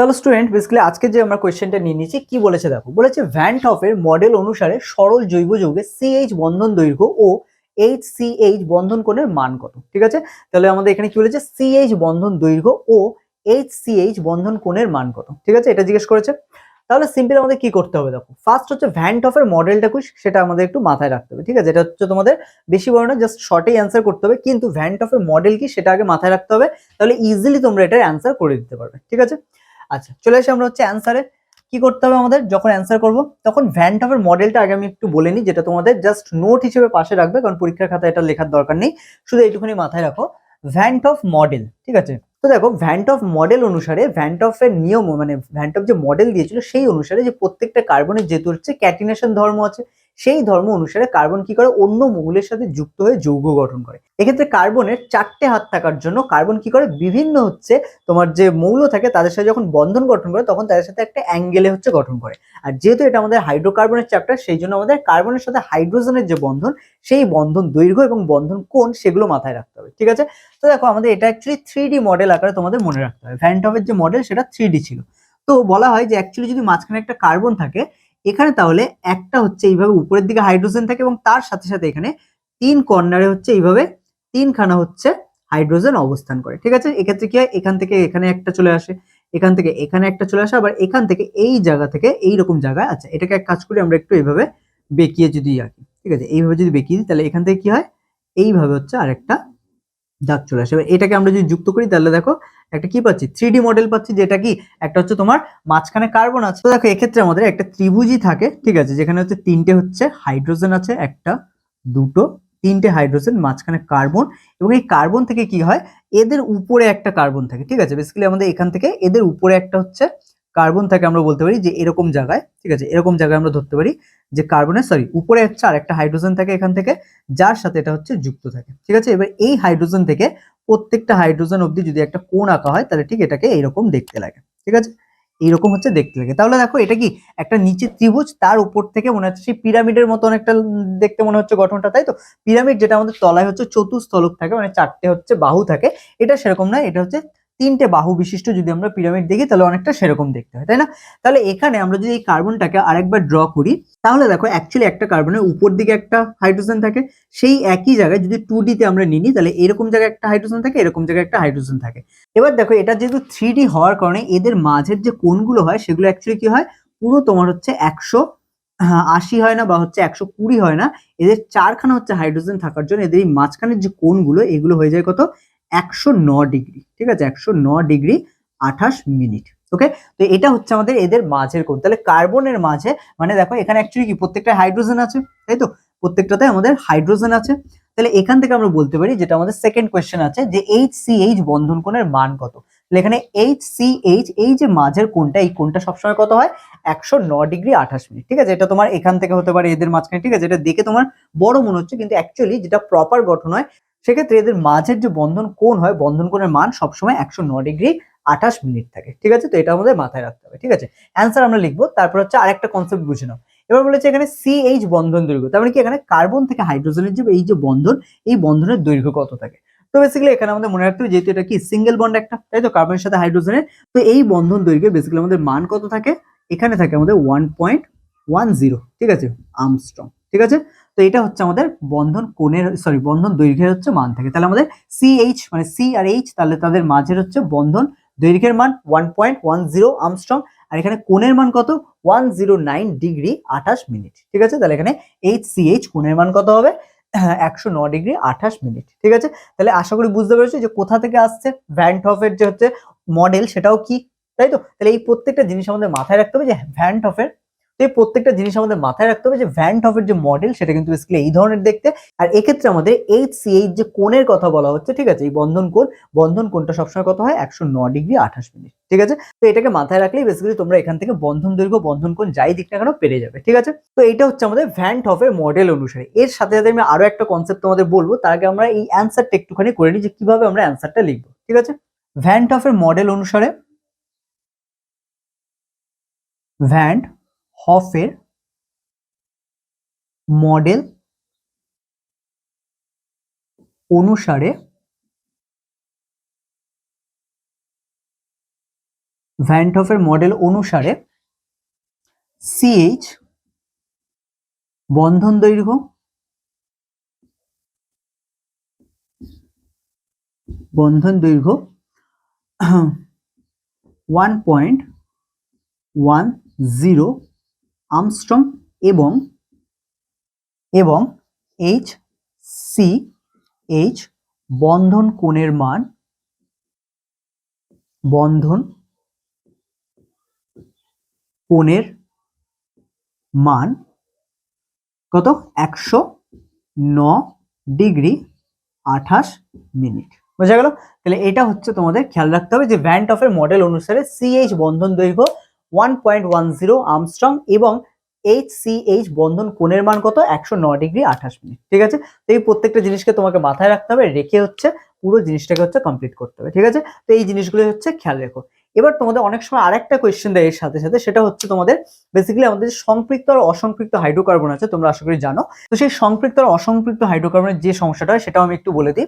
তাহলে student basically আজকে যে আমরা কোয়েশ্চেনটা নিয়ে নিয়েছি, কি বলেছে দেখো? বলেছে ভ্যান টফের মডেল অনুসারে সরল জৈব যৌগে সিএইচ বন্ধন দৈর্ঘ্য ও এইচ সিএইচ বন্ধন কোণের মান কত? ঠিক আছে? তাহলে আমাদের এখানে কি বলেছে? সিএইচ বন্ধন দৈর্ঘ্য ও এইচ সিএইচ বন্ধন কোণের মান কত? ঠিক আছে? এটা জিজ্ঞেস করেছে। তাহলে সিম্পল আমাদের কি করতে হবে দেখো? ফার্স্ট হচ্ছে ভ্যান টফের মডেলটা সেটা আমাদের একটু মাথায় রাখতে হবে, ঠিক আছে? এটা হচ্ছে তোমাদের বেশি বড় না জাস্ট শর্টেই অ্যান্সার করতে হবে, কিন্তু ভ্যান টফের মডেল কি? সেটা আগে মাথায় রাখতে হবে, তাহলে ইজিলি তোমরা এটার অ্যান্সার করে দিতে পারবে, ঠিক আছে? আচ্ছা চলে আসি আমরা হচ্ছে অ্যান্সারে কি করতে হবে আমাদের? যখন অ্যান্সার করব, তখন ভ্যান টপের মডেলটা আগে আমি একটু বলে নিই, যেটা তোমাদের জাস্ট নোট হিসেবে পাশে রাখবে, কারণ পরীক্ষার খাতা এটা লেখার দরকার নেই। শুধু এইটুকুনি মাথায় রাখো। ভ্যান্টফ মডেল ঠিক আছে? তো দেখো ভ্যান্টফ মডেল অনুসারে ভ্যান্টফের নিয়ম মানে ভ্যান্টফ যে মডেল দিয়েছিল, সেই অনুসারে যে প্রত্যেকটা কার্বনের যেহেতু হচ্ছে ক্যাটিনেশন ধর্ম আছে সেই ধর্ম অনুসারে কার্বন কি করে? অন্য মৌলের সাথে যুক্ত হয়ে যৌগ গঠন করে। এক্ষেত্রে কার্বনের চারটে হাত থাকার জন্য কার্বন কি করে? বিভিন্ন হচ্ছে তোমার যে মৌল থাকে তাদের সাথে যখন বন্ধন গঠন করে তখন তাদের সাথে একটা অ্যাঙ্গেলে হচ্ছে গঠন করে। আর যেহেতু এটা আমাদের হাইড্রোকার্বনের চ্যাপ্টার, সেই জন্য আমাদের কার্বনের সাথে হাইড্রোজেনের যে বন্ধন, সেই বন্ধন দৈর্ঘ্য এবং বন্ধন কোণ সেগুলো মাথায় রাখতে হবে, ঠিক আছে? তো দেখো আমাদের এটা অ্যাকচুয়ালি থ্রি মডেল আকারে তোমাদের মনে রাখতে হবে। ভ্যান্টফের যে মডেল সেটা থ্রি ছিল। তো বলা হয় যে অ্যাকচুয়ালি যদি মাঝখানে একটা কার্বন থাকে এখানে তাহলে একটা হচ্ছে এইভাবে উপরের দিকে হাইড্রোজেন থাকে এবং তার সাথে সাথে এখানে তিন কর্নারে হচ্ছে এইভাবে তিনখানা হচ্ছে হাইড্রোজেন অবস্থান করে, ঠিক আছে? এক্ষেত্রে কি হয়? এখান থেকে এখানে একটা চলে আসে, এখান থেকে এখানে একটা চলে আসে, আবার এখান থেকে এই জায়গা থেকে এই রকম জায়গায় আচ্ছা এটাকে এক কাজ করি, আমরা একটু এইভাবে বেঁকিয়ে যদি আঁকি ঠিক আছে? এইভাবে যদি বেঁকিয়ে দিই, তাহলে এখান থেকে কি হয়? এইভাবে হচ্ছে আরেকটা দাগ চলে আসে। এটাকে আমরা যদি যুক্ত করি, তাহলে দেখো, একটা কি পাচ্ছি? থ্রি মডেল পাচ্ছি, যেটা কি? একটা হচ্ছে তোমার মাঝখানে কার্বন আছে। দেখো, এক্ষেত্রে আমাদের একটা ত্রিভুজই থাকে, ঠিক আছে? যেখানে হচ্ছে তিনটে হচ্ছে হাইড্রোজেন আছে, একটা, দুটো, তিনটে হাইড্রোজেন মাঝখানে কার্বন এবং এই কার্বন থেকে কি হয়? এদের উপরে একটা কার্বন থাকে, ঠিক আছে? বেসিক্যালি আমাদের এখান থেকে এদের উপরে একটা হচ্ছে কার্বন থাকে আমরা বলতে পারি যে এরকম জায়গায়, ঠিক আছে? এরকম জায়গায় আমরা ধরতে পারি যে কার্বনের সরি উপরে হচ্ছে আর একটা হাইড্রোজেন থাকে এখান থেকে, যার সাথে এটা হচ্ছে যুক্ত থাকে, ঠিক আছে? এবার এই হাইড্রোজেন থেকে প্রত্যেকটা হাইড্রোজেন অবধি যদি একটা কোণ আঁকা হয়, তাহলে ঠিক এটাকে এইরকম দেখতে লাগে, ঠিক আছে? এইরকম হচ্ছে দেখতে লাগে। তাহলে দেখো, এটা কি একটা নিচে ত্রিভুজ, তার উপর থেকে মনে হচ্ছে সেই পিরামিডের মতো অনেকটা দেখতে মনে হচ্ছে গঠনটা, তাই তো? পিরামিড যেটা আমাদের তলায় হচ্ছে চতুস্থলক থাকে মানে চারটে হচ্ছে বাহু থাকে, এটা সেরকম নয়, এটা হচ্ছে তিনটে বাহু বিশিষ্ট যদি আমরা পিরামিড দেখি, তাহলে অনেকটা সেরকম দেখতে হয়, তাই না? তাহলে এখানে আমরা যদি এই কার্বনটাকে আরেকবার ড্র করি, তাহলে দেখো অ্যাকচুয়ালি একটা কার্বনের উপর দিকে একটা হাইড্রোজেন থাকে, সেই একই জায়গায় যদি টু ডিতে আমরা নিই, তাহলে এরকম জায়গায় একটা হাইড্রোজেন থাকে, এরকম জায়গায় একটা হাইড্রোজেন থাকে। এবার দেখো, এটা যেহেতু থ্রি ডি হওয়ার কারণে এদের মাঝের যে কোণগুলো হয়, সেগুলো অ্যাকচুয়ালি কি হয়? পুরো তোমার হচ্ছে একশো আশি হয় না বা হচ্ছে একশো কুড়ি হয় না, এদের চারখানা হচ্ছে হাইড্রোজেন থাকার জন্য এদের এই মাঝখানের যে কোণগুলো, এগুলো হয়ে যায় কত? একশো ন ডিগ্রি, ঠিক আছে? একশো ন ডিগ্রি আঠাশ মিনিট ওকে তো এটা হচ্ছে আমাদের এদের মাঝের কোণ। তাহলে কার্বনের মাঝে মানে দেখো এখানে অ্যাকচুয়ালি কি, প্রত্যেকটা হাইড্রোজেন আছে, তাই তো? প্রত্যেকটাতে আমাদের হাইড্রোজেন আছে। তাহলে এখান থেকে আমরা বলতে পারি, যেটা আমাদের সেকেন্ড কোয়েশ্চেন আছে, যে এইচ সি এইচ বন্ধন কোণের মান কত? তাহলে এখানে এইচ সি এইচ এই যে মাঝের কোণটা, এই কোণটা সবসময় কত হয়? একশো ন ডিগ্রি আঠাশ মিনিট, ঠিক আছে? এটা তোমার এখান থেকে হতে পারে, এদের মাঝখানে, ঠিক আছে? এটা দেখে তোমার বড় মনে হচ্ছে, কিন্তু অ্যাকচুয়ালি যেটা প্রপার গঠন হয় সেক্ষেত্রে এদের মাঝের যে বন্ধন কোণ হয়, বন্ধন কোণের মান সবসময় একশো ন ডিগ্রি আঠাশ মিনিট থাকে। ঠিক আছে? তো এটা আমাদের মাথায় রাখতে হবে। ঠিক আছে? অ্যান্সার আমরা লিখব। তারপর হচ্ছে আরেকটা কনসেপ্ট বুঝে নাও। এবার বলেছে এখানে সি এইচ বন্ধন দৈর্ঘ্য। তার মানে কি? এখানে কার্বন থেকে হাইড্রোজেনের যে এই যে বন্ধন, এই বন্ধনের দৈর্ঘ্য কত থাকে? তো বেসিক্যালি এখানে আমাদের মনে রাখতে হবে, যেহেতু এটা কি? সিঙ্গেল বন্ড একটা। তাই তো? কার্বনের সাথে হাইড্রোজেনের তো এই বন্ধন দৈর্ঘ্যে বেসিক্যালি আমাদের মান কত থাকে? এখানে থাকে আমাদের ওয়ান পয়েন্ট ওয়ান জিরো ঠিক আছে? আর্মস্ট্রং ঠিক আছে? তো এটা হচ্ছে আমাদের বন্ধন কোণের সরি বন্ধন দৈর্ঘ্যের হচ্ছে মান থাকে। তাহলে আমাদের সি এইচ মানে সি আর এইচ তাহলে তাদের মাঝের হচ্ছে বন্ধন দৈর্ঘ্যের মান one point one zero angstrom আর এখানে কোণের মান কত? ওয়ান জিরো নাইন ডিগ্রি আঠাশ মিনিট ঠিক আছে? তাহলে এখানে এইচ সি এইচ কোণের মান কত হবে? একশো ন ডিগ্রি আঠাশ মিনিট ঠিক আছে? তাহলে আশা করি বুঝতে পেরেছ যে কোথা থেকে আসছে? ভ্যানটফের যে হচ্ছে মডেল সেটাও কি? তাই তো? তাহলে এই প্রত্যেকটা জিনিস আমাদের মাথায় রাখতে হবে যে ভ্যানটফের তো এই প্রত্যেকটা জিনিস আমাদের মাথায় রাখতে হবে যে ভ্যানটফের যে মডেল সেটা কিন্তু বেসিক্যালি এই ধরনের দেখতে। আর এক্ষেত্রে আমাদের এইচ সি এইচ যে কোণের কথা বলা হচ্ছে, ঠিক আছে? এই বন্ধন কোণ, বন্ধন কোণটা সবসময় কত হয়? একশো ন ডিগ্রি আঠাশ মিনিট, ঠিক আছে? তো এটাকে মাথায় রাখলেই বেসিক্যালি তোমরা এখান থেকে বন্ধন দৈর্ঘ্য, বন্ধন কোণ যাই দিক না কেন পেরে যাবে, ঠিক আছে? তো এটা হচ্ছে আমাদের ভ্যান টফের মডেল অনুসারে। এর সাথে সাথে আমি আরও একটা কনসেপ্ট তোমাদের বলব, তার আগে আমরা এই অ্যান্সারটা একটুখানি করে নিই যে কীভাবে আমরা অ্যান্সারটা লিখব, ঠিক আছে? ভ্যান টফের মডেল অনুসারে ভ্যান হফের মডেল অনুসারে ভ্যান্টফের মডেল অনুসারে সিএইচ বন্ধন দৈর্ঘ্য বন্ধন দৈর্ঘ্য one point one zero angstrom এবং এবং এইচ সি এইচ বন্ধন কোণের মান, বন্ধন কোণের মান কত? একশো ন ডিগ্রি আঠাশ মিনিট। বোঝা গেল? তাহলে এটা হচ্ছে তোমাদের খেয়াল রাখতে হবে যে ভ্যান্ট অফের মডেল অনুসারে সিএইচ বন্ধন দৈর্ঘ্য one point one zero angstrom এবং এইচ সি এইচ বন্ধন কোণের মান কত? একশো ন ডিগ্রি আঠাশ মিনিট। ঠিক আছে? তো এই প্রত্যেকটা জিনিসকে তোমাকে মাথায় রাখতে হবে, রেখে হচ্ছে পুরো জিনিসটাকে হচ্ছে কমপ্লিট করতে হবে। ঠিক আছে? তো এই জিনিসগুলো হচ্ছে খেয়াল রেখো। এবার তোমাদের অনেক সময় আরেকটা কোয়েশ্চেন দেয় এর সাথে সাথে, সেটা হচ্ছে তোমাদের বেসিক্যালি আমাদের সম্পৃক্ত আর অসম্পৃক্ত হাইড্রোকার্বন আছে, তোমরা আশা করি জানো। তো সেই সম্পৃক্ত আর অসম্পৃক্ত হাইড্রোকার্বনের যে সমস্যাটা হয়, সেটাও আমি একটু বলে দিই।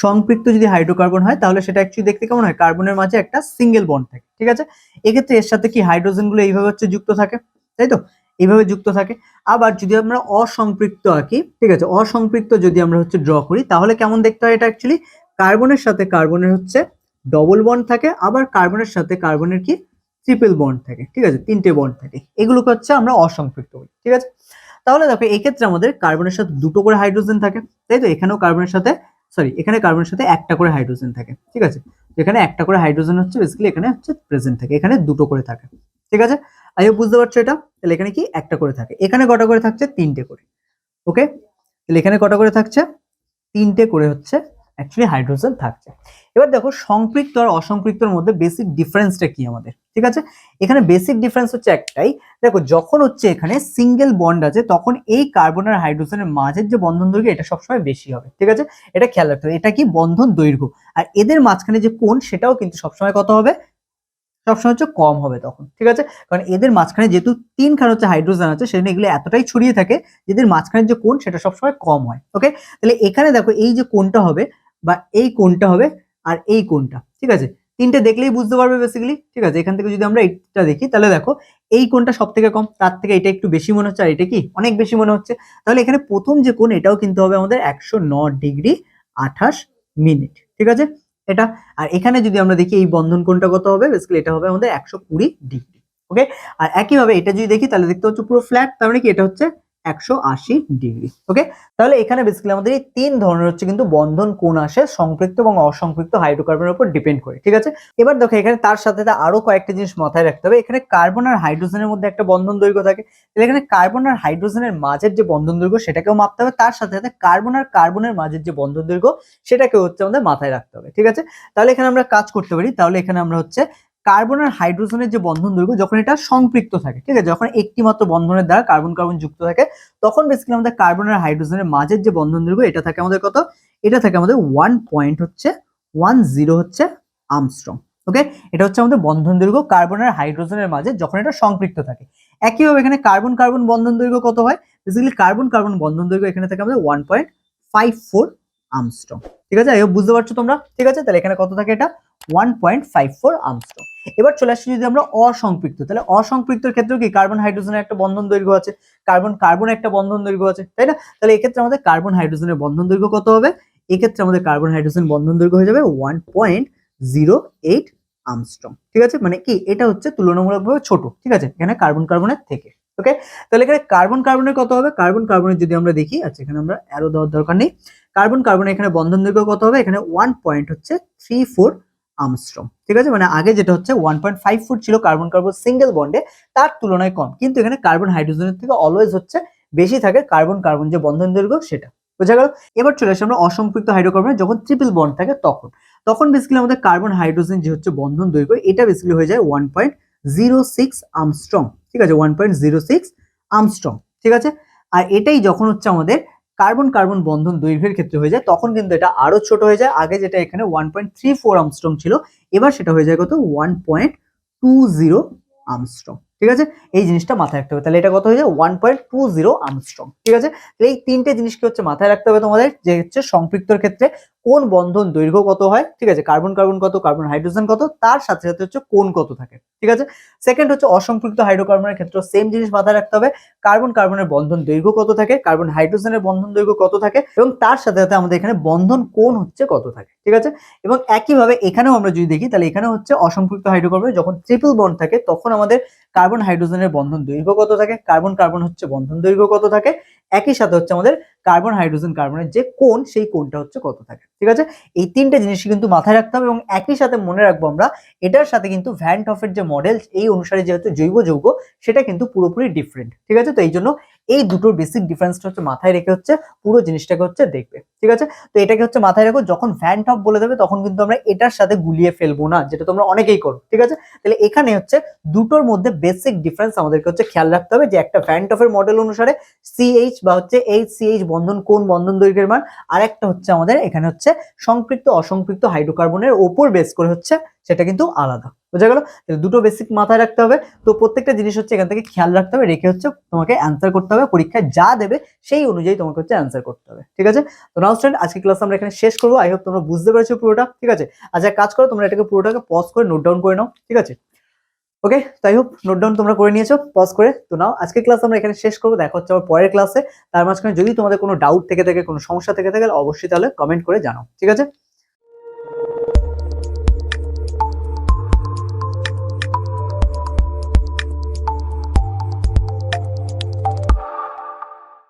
সম্পৃক্ত যদি হাইড্রোকার্বন হয়, তাহলে সেটা অ্যাকচুয়ালি দেখতে কেমন হয়? কার্বনের মাঝে একটা সিঙ্গেল বন্ড থাকে, ঠিক আছে? এক্ষেত্রে এর সাথে কি হাইড্রোজেনগুলো এইভাবে হচ্ছে যুক্ত থাকে? তাই তো? এইভাবে যুক্ত থাকে। আবার যদি আমরা অসম্পৃক্ত আঁকি, ঠিক আছে? অসম্পৃক্ত যদি আমরা হচ্ছে ড্র করি, তাহলে কেমন দেখতে হয় এটা অ্যাকচুয়ালি কার্বনের সাথে কার্বনের হচ্ছে ডবল বন্ড থাকে, আবার কার্বনের সাথে কার্বনের কি? ট্রিপল বন্ড থাকে, ঠিক আছে? তিনটে বন্ড থাকে। এগুলোকে হচ্ছে আমরা অসম্পৃক্ত বলি, ঠিক আছে? তাহলে দেখো, এক্ষেত্রে আমাদের কার্বনের সাথে দুটো করে হাইড্রোজেন থাকে, তাই তো? এখানেও কার্বনের সাথে সরি এখানে কার্বনের সাথে একটা করে হাইড্রোজেন থাকে, ঠিক আছে? এখানে একটা করে হাইড্রোজেন হচ্ছে বেসিক্যালি এখানে হচ্ছে প্রেজেন্ট থাকে, এখানে দুটো করে থাকে, ঠিক আছে? আই হোপ বুঝতে পারছ এটা? তাহলে এখানে কি একটা করে থাকে। এখানে কটা করে থাকছে? তিনটে করে ওকে তাহলে এখানে কটা করে থাকছে? তিনটে করে হচ্ছে অ্যাকচুয়ালি হাইড্রোজেন থাকছে। এবার দেখো সম্পৃক্ত আর অসম্পৃক্তর মধ্যে বেসিক ডিফারেন্সটা কি আমাদের? ঠিক আছে? এখানে বেসিক ডিফারেন্স হচ্ছে একটাই। দেখো, যখন হচ্ছে এখানে সিঙ্গেল বন্ড আছে, তখন এই কার্বন আর হাইড্রোজেনের মাঝের যে বন্ধন দৈর্ঘ্য, এটা সবসময় বেশি হবে। ঠিক আছে? এটা খেয়াল রাখতে হবে। এটা কি বন্ধন দৈর্ঘ্য? আর এদের মাঝখানে যে কোণ, সেটাও কিন্তু সবসময় কত হবে? সবসময় হচ্ছে কম হবে তখন। ঠিক আছে? কারণ এদের মাঝখানে যেহেতু তিনখান হচ্ছে হাইড্রোজেন আছে সেখানে এগুলো এতটাই ছড়িয়ে থাকে যেদের মাঝখানে যে কোণ, সেটা সবসময় কম হয়। ওকে তাহলে এখানে দেখো এই যে কোণটা হবে বা এই কোনটা হবে আর এই কোনটা ঠিক আছে? তিনটে দেখলেই বুঝতে পারবে বেসিক্যালি ঠিক আছে? এখান থেকে যদি আমরা এইটা দেখি, তাহলে দেখো এই কোনটা সব থেকে কম, তার থেকে এটা একটু বেশি মনে হচ্ছে, আর এটা কি? অনেক বেশি মনে হচ্ছে। তাহলে এখানে প্রথম যে কোন এটাও কিন্তু হবে আমাদের একশো ন ডিগ্রি আঠাশ মিনিট, ঠিক আছে? এটা, আর এখানে যদি আমরা দেখি এই বন্ধন কোনটা কত হবে? বেসিক্যালি এটা হবে আমাদের একশো কুড়ি ডিগ্রি ওকে আর একইভাবে এটা যদি দেখি, তাহলে দেখতে হচ্ছে পুরো ফ্ল্যাট তার মানে কি? এটা হচ্ছে একশো আশি ডিগ্রি ওকে তাহলে এখানে বেসিক্যালি আমাদের এই তিন ধরনের হচ্ছে কিন্তু বন্ধন কোণ আসে সম্পৃক্ত এবং অসম্পৃক্ত হাইড্রোকার্বনের উপর ডিপেন্ড করে, ঠিক আছে? এবার দেখো এখানে তার সাথে আরও কয়েকটা জিনিস মাথায় রাখতে হবে। এখানে কার্বন আর হাইড্রোজেনের মধ্যে একটা বন্ধন দৈর্ঘ্য থাকে। তাহলে এখানে কার্বন আর হাইড্রোজেনের মাঝের যে বন্ধন দৈর্ঘ্য সেটাকেও মাপতে হবে। তার সাথে সাথে কার্বন আর কার্বনের মাঝের যে বন্ধন দৈর্ঘ্য সেটাকে হচ্ছে আমাদের মাথায় রাখতে হবে, ঠিক আছে? তাহলে এখানে আমরা কাজ করতে পারি। তাহলে এখানে আমরা হচ্ছে কার্বন আর হাইড্রোজেনের যে বন্ধন দৈর্ঘ্য যখন এটা সম্পৃক্ত থাকে, ঠিক আছে? যখন একটি মাত্র বন্ধনের দ্বারা কার্বন কার্বন যুক্ত থাকে, তখন বেসিক্যালি আমাদের কার্বন আর হাইড্রোজেনের মাঝের যে বন্ধন দৈর্ঘ্য এটা থাকে আমাদের কত? এটা থাকে আমাদের ওয়ান পয়েন্ট হচ্ছে ওয়ান জিরো হচ্ছে আমস্ট্রং ওকে এটা হচ্ছে আমাদের বন্ধন দৈর্ঘ্য কার্বন আর হাইড্রোজেনের মাঝে যখন এটা সম্পৃক্ত থাকে। একইভাবে এখানে কার্বন কার্বন বন্ধন দৈর্ঘ্য কত হয়? বেসিক্যালি কার্বন কার্বন বন্ধন দৈর্ঘ্য এখানে থাকে আমাদের one point five four angstrom ঠিক আছে? বুঝতে পারছ তোমরা, ঠিক আছে? তাহলে এখানে কত থাকে এটা? One point five four angstrom এবার চলে আসছি যদি আমরা অসম্পৃক্ত তাহলে অসম্পৃক্তর ক্ষেত্রেও কি কার্বন হাইড্রোজেনের একটা বন্ধন দৈর্ঘ্য আছে? কার্বন কার্বন একটা বন্ধন দৈর্ঘ্য আছে, তাই না? তাহলে এক্ষেত্রে আমাদের কার্বন হাইড্রোজেনের বন্ধন দৈর্ঘ্য কত হবে? এক্ষেত্রে আমাদের কার্বন হাইড্রোজেন বন্ধন দৈর্ঘ্য হয়ে যাবে one point zero eight angstrom ঠিক আছে? মানে কি? এটা হচ্ছে তুলনামূলকভাবে ছোট, ঠিক আছে? এখানে কার্বন কার্বনের থেকে ওকে তাহলে এখানে কার্বন কার্বনের কত হবে? কার্বন কার্বনের যদি আমরা দেখি আচ্ছা এখানে আমরা অ্যারো দেওয়ার দরকার নেই। কার্বন কার্বনের এখানে বন্ধন দৈর্ঘ্য কত হবে? এখানে ওয়ান পয়েন্ট হচ্ছে থ্রি ফোর আমস্ট্রং ঠিক আছে? মানে আগে যেটা হচ্ছে ওয়ান পয়েন্ট ফাইভ ফুট ছিল কার্বন কার্বন সিঙ্গেল বন্ডে তার তুলনায় কম। কিন্তু এখানে কার্বন হাইড্রোজেনের থেকে অলওয়েজ হচ্ছে বেশি থাকে কার্বন কার্বন যে বন্ধন দৈর্ঘ্য সেটা। বোঝা গেল? এবার চলে আসে আমরা অসম্পৃক্ত হাইড্রোকার্বনে যখন ট্রিপল বন্ড থাকে তখন। তখন বেসিক্যালি আমাদের কার্বন হাইড্রোজেন যে হচ্ছে বন্ধন দৈর্ঘ্য, এটা বেসিক্যালি হয়ে যায় one point zero six angstrom ঠিক আছে? One point zero six angstrom ঠিক আছে? আর এটাই যখন হচ্ছে আমাদের কার্বন কার্বন বন্ধন দৈর্ঘ্যের ক্ষেত্রে হয়ে যায়, তখন কিন্তু এটা আরও ছোট হয়ে যায়। আগে যেটা এখানে one point three four angstrom ছিল, এবার সেটা হয়ে যায় কত? One point two zero angstrom ঠিক আছে? এই জিনিসটা মাথায় রাখতে হবে। তাহলে এটা কত হয়ে যায়? One point two zero angstrom ঠিক আছে? এই তিনটে জিনিসকে হচ্ছে মাথায় রাখতে হবে তোমাদের, যে হচ্ছে সম্পৃক্তর ক্ষেত্রে। কোন বন্ধন দৈর্ঘ্য কত হয়? ঠিক আছে, কার্বন কার্বন কত, কার্বন হাইড্রোজেন কত, তার সাথে সাথে হচ্ছে কোন কত থাকে, ঠিক আছে? সেকেন্ড হচ্ছে অসম্পৃক্ত হাইড্রোকার্বনের ক্ষেত্রে সেম জিনিস মাথায় রাখতে হবে, কার্বন কার্বনের বন্ধন দৈর্ঘ্য কত থাকে, কার্বন হাইড্রোজেনের বন্ধন দৈর্ঘ্য কত থাকে, এবং তার সাথে সাথে আমাদের এখানে বন্ধন কোন হচ্ছে কত থাকে, ঠিক আছে? এবং একইভাবে এখানেও আমরা যদি দেখি, তাহলে এখানে হচ্ছে অসম্পৃক্ত হাইড্রোকার্বনে যখন ট্রিপল বন্ড থাকে, তখন আমাদের কার্বন হাইড্রোজেনের বন্ধন দৈর্ঘ্য কত থাকে, কার্বন কার্বন হচ্ছে বন্ধন দৈর্ঘ্য কত থাকে একই সাথে হচ্ছে আমাদের কার্বন হাইড্রোজেন কার্বনের যে কোন সেই কোনটা হচ্ছে কত থাকে, ঠিক আছে? এই তিনটে জিনিসই কিন্তু মাথায় রাখতে হবে এবং একই সাথে মনে রাখব আমরা, এটার সাথে কিন্তু ভ্যান টফের যে মডেল এই অনুসারে যেহেতু জৈব যৌগ, সেটা কিন্তু পুরোপুরি ডিফারেন্ট ঠিক আছে? তো এই জন্য এই দুটোর বেসিক ডিফারেন্সটা হচ্ছে মাথায় রেখে হচ্ছে পুরো জিনিসটাকে হচ্ছে দেখবে। ঠিক আছে? তো এটাকে হচ্ছে মাথায় রাখো, যখন ভ্যান্ট টপ বলে দেবে, তখন কিন্তু আমরা এটার সাথে গুলিয়ে ফেলব না, যেটা তোমরা অনেকেই করো, ঠিক আছে? তাহলে এখানে হচ্ছে দুটোর মধ্যে বেসিক ডিফারেন্স আমাদেরকে হচ্ছে খেয়াল রাখতে হবে যে একটা ভ্যান্ট অফের মডেল অনুসারে সিএইচ বা হচ্ছে এইচ সিএইচ বন্ধন কোন বন্ধন দৈর্ঘ্যের মান, আর একটা হচ্ছে আমাদের এখানে হচ্ছে সংপৃক্ত, অসংপৃক্ত হাইড্রোকার্বনের ওপর বেস করে হচ্ছে সেটা কিন্তু আলাদা, বোঝা গেল? তাহলে দুটো বেসিক মাথায় রাখতে হবে, তো প্রত্যেকটা জিনিস হচ্ছে এখান থেকে খেয়াল রাখতে হবে, রেখে হচ্ছে তোমাকে অ্যান্সার করতে হবে, পরীক্ষায় যা দেবে সেই অনুযায়ী তোমাকে হচ্ছে অ্যান্সার করতে হবে, ঠিক আছে? তো নাও স্টুডেন্ট আজকে ক্লাস আমরা এখানে শেষ করব। আই হোপ তোমরা বুঝতে পেরেছ পুরোটা, ঠিক আছে? আচ্ছা কাজ করো, তোমরা এটাকে পুরোটাকে পজ করে নোট ডাউন করে নাও, ঠিক আছে? ওকে তাই হোক নোট ডাউন তোমরা করে নিয়েছো পজ করে। তো নাও আজকে ক্লাস আমরা এখানে শেষ করব। দেখা হচ্ছে আমার পরের ক্লাসে তার মাঝখানে যদি তোমাদের কোনো ডাউট থেকে থাকে, কোনো সমস্যা থেকে থাকে অবশ্যই তাহলে কমেন্ট করে জানাও, ঠিক আছে?